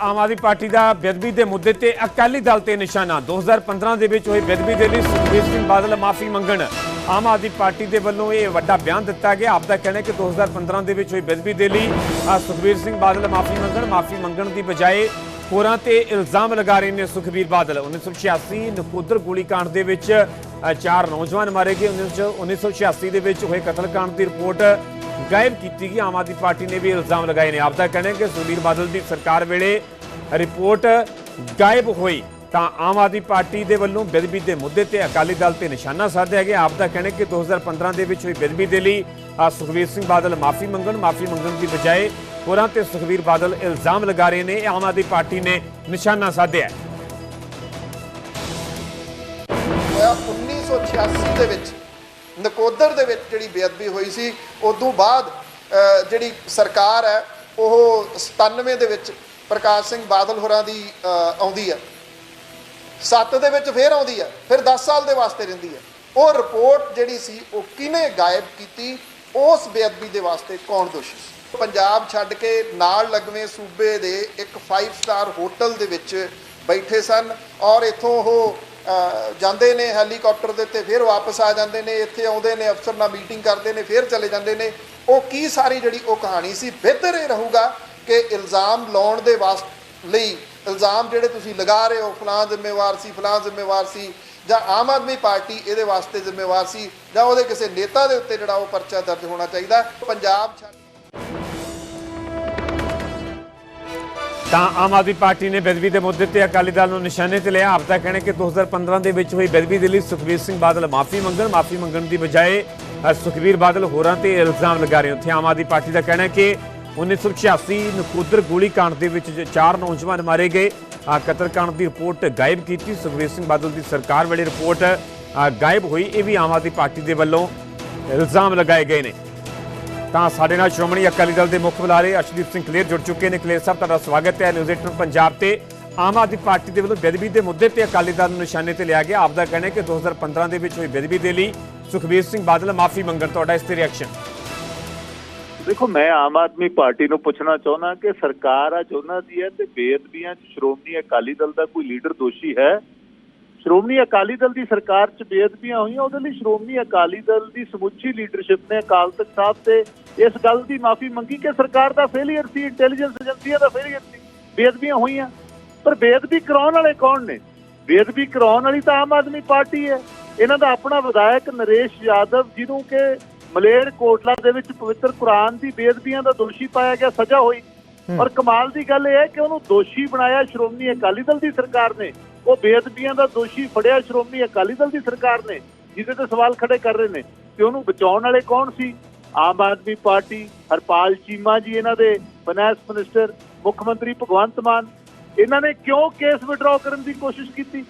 ਆਮ Aadmi party ਦਾ ਬੇਦਬੀ ਦੇ ਮੁੱਦੇ ਤੇ ਅਕਾਲੀ ਦਲ ਤੇ ਨਿਸ਼ਾਨਾ। 2015 ਦੇ ਵਿੱਚ ਹੋਈ ਬੇਦਬੀ ਦੇ ਲਈ ਸੁਖਬੀਰ ਸਿੰਘ ਬਾਦਲ ਮਾਫੀ ਮੰਗਣ। ਆਮ ਆਦਮੀ ਪਾਰਟੀ ਦੇ ਵੱਲੋਂ ਇਹ ਵੱਡਾ ਬਿਆਨ ਦਿੱਤਾ ਗਿਆ। ਆਪ ਦਾ ਕਹਿਣਾ ਕਿ 2015 ਦੇ ਵਿੱਚ ਹੋਈ ਬੇਦਬੀ ਦੇ ਲਈ ਸੁਖਬੀਰ ਸਿੰਘ ਬਾਦਲ ਮਾਫੀ ਮੰਗਣ। ਮਾਫੀ ਮੰਗਣ ਦੀ ਬਜਾਏ ਹੋਰਾਂ ਤੇ ਇਲਜ਼ਾਮ ਲਗਾ ਰਹੇ ਨੇ ਸੁਖਬੀਰ ਬਾਦਲ। 1986 ਨਕੋਦਰ ਗੋਲੀकांड ਦੇ ਵਿੱਚ ਚਾਰ ਨੌਜਵਾਨ ਮਾਰੇ ਗਏ। 1986 ਦੇ ਵਿੱਚ ਹੋਏ ਕਤਲकांड ਦੀ ਰਿਪੋਰਟ ਗਾਇਬ ਕੀਤੀ ਗਈ। ਆਮ ਆਦਮੀ ਪਾਰਟੀ ਨੇ ਵੀ ਇਲਜ਼ਾਮ ਲਗਾਏ ਨੇ। ਆਪ ਦਾ ਕਹਿਣਾ ਹੈ ਕਿ ਸੁਖਬੀਰ ਬਾਦਲ ਦੀ ਸਰਕਾਰ ਵੇਲੇ ਰਿਪੋਰਟ ਗਾਇਬ ਹੋਈ ਤਾਂ ਆਮ ਆਦਮੀ ਪਾਰਟੀ ਦੇ ਵੱਲੋਂ ਬੇਦਬੀ ਦੇ ਮੁੱਦੇ ਤੇ ਅਕਾਲੀ ਦਲ ਤੇ ਨਿਸ਼ਾਨਾ ਸਾਧਿਆ ਗਿਆ। ਆਪ ਦਾ ਕਹਿਣਾ ਕਿ 2015 ਦੇ ਵਿੱਚ ਹੋਈ ਬੇਦਬੀ ਦੇ ਲਈ ਅ, ਸੁਖਬੀਰ ਸਿੰਘ ਬਾਦਲ ਮਾਫੀ ਮੰਗਣ ਮਾਫੀ ਮੰਗਣ ਦੀ ਬਜਾਏ ਹੋਰਾਂ ਤੇ ਸੁਖਬੀਰ ਬਾਦਲ ਇਲਜ਼ਾਮ ਲਗਾ ਰਹੇ ਨੇ। ਆਮ ਆਦਮੀ ਪਾਰਟੀ ਨੇ ਨਿਸ਼ਾਨਾ ਸਾਧਿਆ ਹੈ। ਹੋਇਆ 1986 ਦੇ ਵਿੱਚ ਨਕੋਦਰ ਦੇ ਵਿੱਚ ਜਿਹੜੀ ਬੇਅਦਬੀ ਹੋਈ ਸੀ, ਉਦੋਂ ਬਾਅਦ ਜਿਹੜੀ ਸਰਕਾਰ ਹੈ, ਉਹ 97 ਦੇ ਵਿੱਚ ਪ੍ਰਕਾਸ਼ ਸਿੰਘ ਬਾਦਲ ਹੋਰਾਂ ਦੀ ਆਉਂਦੀ ਹੈ। 7 ਦੇ ਵਿੱਚ ਫੇਰ ਆਉਂਦੀ ਹੈ, ਫਿਰ 10 ਸਾਲ ਦੇ ਵਾਸਤੇ ਰਹਿੰਦੀ ਹੈ। ਉਹ ਰਿਪੋਰਟ ਜਿਹੜੀ ਸੀ, ਉਹ ਕਿਹਨੇ ਗਾਇਬ ਕੀਤੀ? ਉਸ ਬੇਅਦਬੀ ਦੇ ਵਾਸਤੇ ਕੌਣ ਦੋਸ਼ੀ ਸੀ? ਪੰਜਾਬ ਛੱਡ ਕੇ ਨਾਲ ਲੱਗਵੇਂ ਸੂਬੇ ਦੇ ਇੱਕ 5 ਸਟਾਰ ਹੋਟਲ ਦੇ ਵਿੱਚ ਬੈਠੇ ਸਨ ਔਰ ਇੱਥੋਂ ਉਹ ਜਾਂਦੇ ਨੇ ਹੈਲੀਕਾਪਟਰ ਦੇ ਉੱਤੇ ਫਿਰ ਵਾਪਸ ਆ ਜਾਂਦੇ ਨੇ, ਇੱਥੇ ਆਉਂਦੇ ਨੇ, ਅਫਸਰ ਨਾਲ ਮੀਟਿੰਗ ਕਰਦੇ ਨੇ, ਫਿਰ ਚਲੇ ਜਾਂਦੇ ਨੇ। ਉਹ ਕੀ ਸਾਰੀ ਜਿਹੜੀ ਉਹ ਕਹਾਣੀ ਸੀ, ਬਿਹਤਰ ਇਹ ਰਹੂਗਾ ਕਿ ਇਲਜ਼ਾਮ ਲਾਉਣ ਦੇ ਵਾਸਤੇ ਲਈ, ਇਲਜ਼ਾਮ ਜਿਹੜੇ ਤੁਸੀਂ ਲਗਾ ਰਹੇ ਹੋ ਫਲਾਂ ਜ਼ਿੰਮੇਵਾਰ ਸੀ ਫਲਾਂ ਜ਼ਿੰਮੇਵਾਰ ਸੀ, ਜਾਂ ਆਮ ਆਦਮੀ ਪਾਰਟੀ ਇਹਦੇ ਵਾਸਤੇ ਜ਼ਿੰਮੇਵਾਰ ਸੀ, ਜਾਂ ਉਹਦੇ ਕਿਸੇ ਨੇਤਾ ਦੇ ਉੱਤੇ ਜਿਹੜਾ ਉਹ ਪਰਚਾ ਦਰਜ ਹੋਣਾ ਚਾਹੀਦਾ, ਪੰਜਾਬ ਛੱਡ ਤਾਂ ਆਮ ਆਦਮੀ ਪਾਰਟੀ ਨੇ ਬੇਦਬੀ ਦੇ ਮੁੱਦੇ ਤੇ ਅਕਾਲੀ ਦਲ ਨੂੰ ਨਿਸ਼ਾਨੇ ਤੇ ਲਿਆ। ਆਪਦਾ ਕਹਿਣਾ ਕਿ 2015 ਦੇ ਵਿੱਚ ਹੋਈ ਬੇਦਬੀ ਦੇ ਲਈ ਸੁਖਬੀਰ ਸਿੰਘ ਬਾਦਲ ਮਾਫੀ ਮੰਗਣ ਮਾਫੀ ਮੰਗਣ ਦੀ ਬਜਾਏ ਸੁਖਬੀਰ ਬਾਦਲ ਹੋਰਾਂ ਤੇ ਇਲਜ਼ਾਮ ਲਗਾ ਰਹੇ ਉੱਥੇ ਆਮ ਆਦਮੀ ਪਾਰਟੀ ਦਾ ਕਹਿਣਾ ਹੈ ਕਿ 1986 ਨਕੋਦਰ ਗੋਲੀकांड ਦੇ ਵਿੱਚ ਚਾਰ ਨੌਜਵਾਨ ਮਾਰੇ ਗਏ। ਕਤਲकांड ਦੀ ਰਿਪੋਰਟ ਗਾਇਬ ਕੀਤੀ। ਸੁਖਬੀਰ ਸਿੰਘ ਬਾਦਲ ਦੀ ਸਰਕਾਰ ਵੇਲੇ ਰਿਪੋਰਟ ਗਾਇਬ ਹੋਈ। ਇਹ ਵੀ ਆਮ ਆਦਮੀ ਪਾਰਟੀ ਦੇ ਵੱਲੋਂ ਇਲਜ਼ਾਮ ਲਗਾਏ ਗਏ ਨੇ। ਤਾਂ ਸਾਡੇ ਨਾਲ ਸ਼੍ਰੋਮਣੀ ਅਕਾਲੀ ਦਲ ਦੇ ਮੁੱਖ ਬੁਲਾਰੇ ਅਸ਼ਦੀਪ ਸਿੰਘ ਕਲੇਰ ਜੁੜ ਚੁੱਕੇ ਨੇ। ਕਲੇਰ ਸਾਹਿਬ, ਤੁਹਾਡਾ ਸਵਾਗਤ ਹੈ ਨਿਊਜ਼ 18 ਪੰਜਾਬ ਤੇ। ਆਮ ਆਦਮੀ ਪਾਰਟੀ ਦੇ ਵੱਲੋਂ ਬੇਦਬੀ ਦੇ ਮੁੱਦੇ ਤੇ ਅਕਾਲੀ ਦਲ ਨੂੰ ਨਿਸ਼ਾਨੇ ਤੇ ਲਿਆ ਗਿਆ। ਆਪ ਦਾ ਕਹਿਣਾ ਹੈ ਕਿ 2015 ਦੇ ਵਿੱਚ ਹੋਈ ਬੇਦਬੀ ਦੇ ਲਈ ਸੁਖਬੀਰ ਸਿੰਘ ਬਾਦਲ ਮਾਫੀ ਮੰਗਣ, ਤੁਹਾਡਾ ਇਸ ਤੇ ਰਿਐਕਸ਼ਨ ਦੇਖੋ, ਮੈਂ ਆਮ ਆਦਮੀ ਪਾਰਟੀ ਨੂੰ ਪੁੱਛਣਾ ਚਾਹੁੰਦਾ ਕਿ ਸਰਕਾਰ ਅੱਜ ਉਹਨਾਂ ਦੀ ਹੈ ਤੇ ਬੇਅਦਬੀਆਂ 'ਚ ਸ਼੍ਰੋਮਣੀ ਅਕਾਲੀ ਦਲ ਦਾ ਕੋਈ ਲੀਡਰ ਦੋਸ਼ੀ ਹੈ? ਸ਼੍ਰੋਮਣੀ ਅਕਾਲੀ ਦਲ ਦੀ ਸਰਕਾਰ 'ਚ ਬੇਅਦਬੀਆਂ ਹੋਈਆਂ, ਉਹਦੇ ਲਈ ਸ਼੍ਰੋਮਣੀ ਅਕਾਲੀ ਦਲ ਦੀ ਸਮੁੱਚੀ ਲੀਡਰਸ਼ਿਪ ਨੇ ਅਕਾਲ ਤਖਤ ਸਾਹਿਬ ਤੇ ਇਸ ਗੱਲ ਦੀ ਮਾਫੀ ਮੰਗੀ ਕਿ ਸਰਕਾਰ ਦਾ ਫੇਲਿਅਰ ਸੀ ਇੰਟੈਲੀਜੈਂਸ ਏਜੰਸੀਆਂ ਦਾ ਫੇਲਿਅਰ ਸੀ। ਬੇਅਦਬੀਆਂ ਹੋਈਆਂ। ਪਰ ਬੇਅਦਬੀ ਕਰਾਉਣ ਵਾਲੇ ਕੌਣ ਨੇ? ਬੇਅਦਬੀ ਕਰਾਉਣ ਵਾਲੀ ਤਾਂ ਆਮ ਆਦਮੀ ਪਾਰਟੀ ਹੈ। ਇਹਨਾਂ ਦਾ ਆਪਣਾ ਵਿਧਾਇਕ ਨਰੇਸ਼ ਯਾਦਵ ਜਿਹਨੂੰ ਕਿ ਮਲੇਰ ਕੋਟਲਾ ਦੇ ਵਿੱਚ ਪਵਿੱਤਰ ਕੁਰਾਨ ਦੀ ਬੇਅਦਬੀਆਂ ਦਾ ਦੋਸ਼ੀ ਪਾਇਆ ਗਿਆ ਸਜ਼ਾ ਹੋਈ। ਔਰ ਕਮਾਲ ਦੀ ਗੱਲ ਇਹ ਹੈ ਕਿ ਉਹਨੂੰ ਦੋਸ਼ੀ ਬਣਾਇਆ ਸ਼੍ਰੋਮਣੀ ਅਕਾਲੀ ਦਲ ਦੀ ਸਰਕਾਰ ਨੇ। ਉਹ ਬੇਅਦਬੀਆਂ ਦਾ ਦੋਸ਼ੀ ਫੜਿਆ ਸ਼੍ਰੋਮਣੀ ਅਕਾਲੀ ਦਲ ਦੀ ਸਰਕਾਰ ਨੇ ਜਿਹਦੇ ਤੇ ਸਵਾਲ ਖੜੇ ਕਰ ਰਹੇ ਨੇ। ਤੇ ਉਹਨੂੰ ਬਚਾਉਣ ਵਾਲੇ ਕੌਣ ਸੀ? ਆਮ ਆਦਮੀ ਪਾਰਟੀ ਹਰਪਾਲ ਚੀਮਾ ਜੀ, ਇਹਨਾਂ ਦੇ ਫਾਈਨੈਂਸ ਮਿਨਿਸਟਰ ਮੁੱਖ ਮੰਤਰੀ ਭਗਵੰਤ ਮਾਨ, ਇਹਨਾਂ ਨੇ ਕਿਉਂ ਕੇਸ ਵਿਡਰਾਅ ਕਰਨ ਦੀ ਕੋਸ਼ਿਸ਼ ਕੀਤੀ?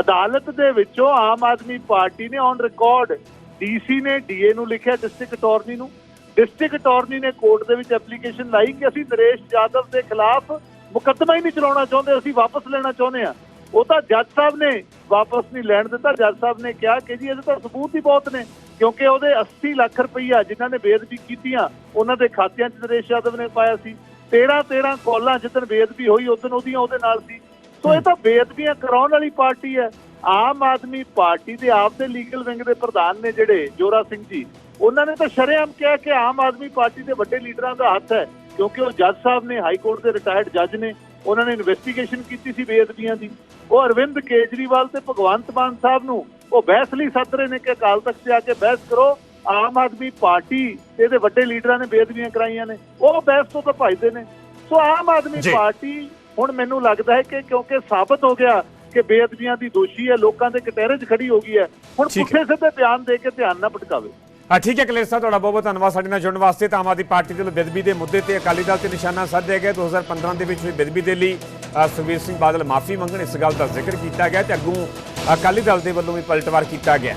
ਅਦਾਲਤ ਦੇ ਵਿੱਚੋਂ ਆਮ ਆਦਮੀ ਪਾਰਟੀ ਨੇ ਔਨ ਰਿਕਾਰਡ ਡੀਸੀ ਨੇ ਡੀਏ ਨੂੰ ਲਿਖਿਆ ਡਿਸਟ੍ਰਿਕਟ ਅਟਾਰਨੀ ਨੂੰ। ਡਿਸਟ੍ਰਿਕਟ ਅਟਾਰਨੀ ਨੇ ਕੋਰਟ ਦੇ ਵਿੱਚ ਐਪਲੀਕੇਸ਼ਨ ਲਾਈ ਕਿ ਅਸੀਂ ਨਰੇਸ਼ ਯਾਦਵ ਦੇ ਖਿਲਾਫ ਮੁਕੱਦਮਾ ਹੀ ਨਹੀਂ ਚਲਾਉਣਾ ਚਾਹੁੰਦੇ, ਅਸੀਂ ਵਾਪਸ ਲੈਣਾ ਚਾਹੁੰਦੇ ਆ ਉਹ ਤਾਂ ਜੱਜ ਸਾਹਿਬ ਨੇ ਵਾਪਸ ਨਹੀਂ ਲੈਣ ਦਿੱਤਾ। ਜੱਜ ਸਾਹਿਬ ਨੇ ਕਿਹਾ ਕਿ ਜੀ ਇਹਦੇ ਤਾਂ ਸਬੂਤ ਹੀ ਬਹੁਤ ਨੇ। ਕਿਉਂਕਿ ਉਹਦੇ 80 ਲੱਖ ਰੁਪਈਆ ਜਿਨ੍ਹਾਂ ਨੇ ਬੇਅਦਬੀ ਕੀਤੀਆਂ, ਉਹਨਾਂ ਦੇ ਖਾਤਿਆਂ 'ਚ ਨਰੇਸ਼ ਯਾਦਵ ਨੇ ਪਾਇਆ ਸੀ। 13 13 ਕਾਲਾਂ ਜਿੱਦਣ ਬੇਅਦਬੀ ਹੋਈ, ਉਦੋਂ ਉਹਦੀਆਂ ਉਹਦੇ ਨਾਲ ਸੀ। ਸੋ ਇਹ ਤਾਂ ਬੇਅਦਬੀਆਂ ਕਰਾਉਣ ਵਾਲੀ ਪਾਰਟੀ ਹੈ। ਆਮ ਆਦਮੀ ਪਾਰਟੀ ਦੇ ਆਪ ਦੇ ਲੀਗਲ ਵਿੰਗ ਦੇ ਪ੍ਰਧਾਨ ਨੇ ਜਿਹੜੇ, ਜੋਰਾ ਸਿੰਘ ਜੀ, ਉਹਨਾਂ ਨੇ ਤਾਂ ਸ਼ਰੇਆਮ ਕਿਹਾ ਕਿ ਆਮ ਆਦਮੀ ਪਾਰਟੀ ਦੇ ਵੱਡੇ ਲੀਡਰਾਂ ਦਾ ਹੱਥ ਹੈ, ਕਿਉਂਕਿ ਉਹ ਜੱਜ ਸਾਹਿਬ ਨੇ, ਹਾਈ ਕੋਰਟ ਦੇ ਰਿਟਾਇਰਡ ਜੱਜ ਨੇ, ਉਹਨਾਂ ਨੇ ਇਨਵੈਸਟੀਗੇਸ਼ਨ ਕੀਤੀ ਸੀ ਬੇਅਦਬੀਆਂ ਦੀ। ਉਹ ਅਰਵਿੰਦ ਕੇਜਰੀਵਾਲ ਤੇ ਭਗਵੰਤ ਮਾਨ ਸਾਹਿਬ ਨੂੰ ਉਹ ਬਹਿਸ ਲਈ ਸੱਦ ਰਹੇ ਨੇ ਕਿ ਅਕਾਲ ਤਖਤ ਤੇ ਆ ਕੇ ਬਹਿਸ ਕਰੋ। ਆਮ ਆਦਮੀ ਪਾਰਟੀ ਤੇ ਇਹਦੇ ਵੱਡੇ ਲੀਡਰਾਂ ਨੇ ਬੇਅਦਬੀਆਂ ਕਰਾਈਆਂ ਨੇ। ਉਹ ਬਹਿਸ ਤੋਂ ਤਾਂ ਭੱਜਦੇ ਨੇ। ਸੋ ਆਮ ਆਦਮੀ। ਪਾਰਟੀ ਹੁਣ ਮੈਨੂੰ ਲੱਗਦਾ ਹੈ ਕਿ ਕਿਉਂਕਿ ਸਾਬਤ ਹੋ ਗਿਆ ਕਿ ਬੇਅਦਬੀਆਂ ਦੀ ਦੋਸ਼ੀ ਹੈ ਲੋਕਾਂ ਦੇ ਕਟਹਿਰੇ 'ਚ ਖੜੀ ਹੋ ਗਈ ਹੈ। ਹੁਣ। ਪੁੱਠੇ ਸਿੱਧੇ ਬਿਆਨ ਦੇ ਕੇ ਧਿਆਨ ਨਾ ਭਟਕਾਵੇ। ਹਾਂ ਠੀਕ ਹੈ ਕਲੇਰ ਸਾਹਿਬ ਤੁਹਾਡਾ ਬਹੁਤ ਬਹੁਤ ਧੰਨਵਾਦ। ਸਾਡੇ ਨਾਲ ਜੁੜਨ ਵਾਸਤੇ ਤਾਂ ਆਮ ਆਦਮੀ ਪਾਰਟੀ ਦੇ ਬੇਦਬੀ ਦੇ ਮੁੱਦੇ ਤੇ ਅਕਾਲੀ ਦਲ ਤੇ ਨਿਸ਼ਾਨਾ ਸਾਧਿਆ ਗਿਆ। 2015 ਦੇ ਵਿੱਚ ਹੋਈ ਬੇਦਬੀ ਦੇ ਲਈ ਅ, ਸੁਖਬੀਰ ਸਿੰਘ ਬਾਦਲ ਮਾਫੀ ਮੰਗਣ ਇਸ ਗੱਲ ਦਾ ਜ਼ਿਕਰ ਕੀਤਾ ਗਿਆ ਤੇ ਅੱਗੋਂ ਅਕਾਲੀ ਦਲ ਦੇ ਵੱਲੋਂ ਵੀ ਪਲਟਵਾਰ ਕੀਤਾ ਗਿਆ।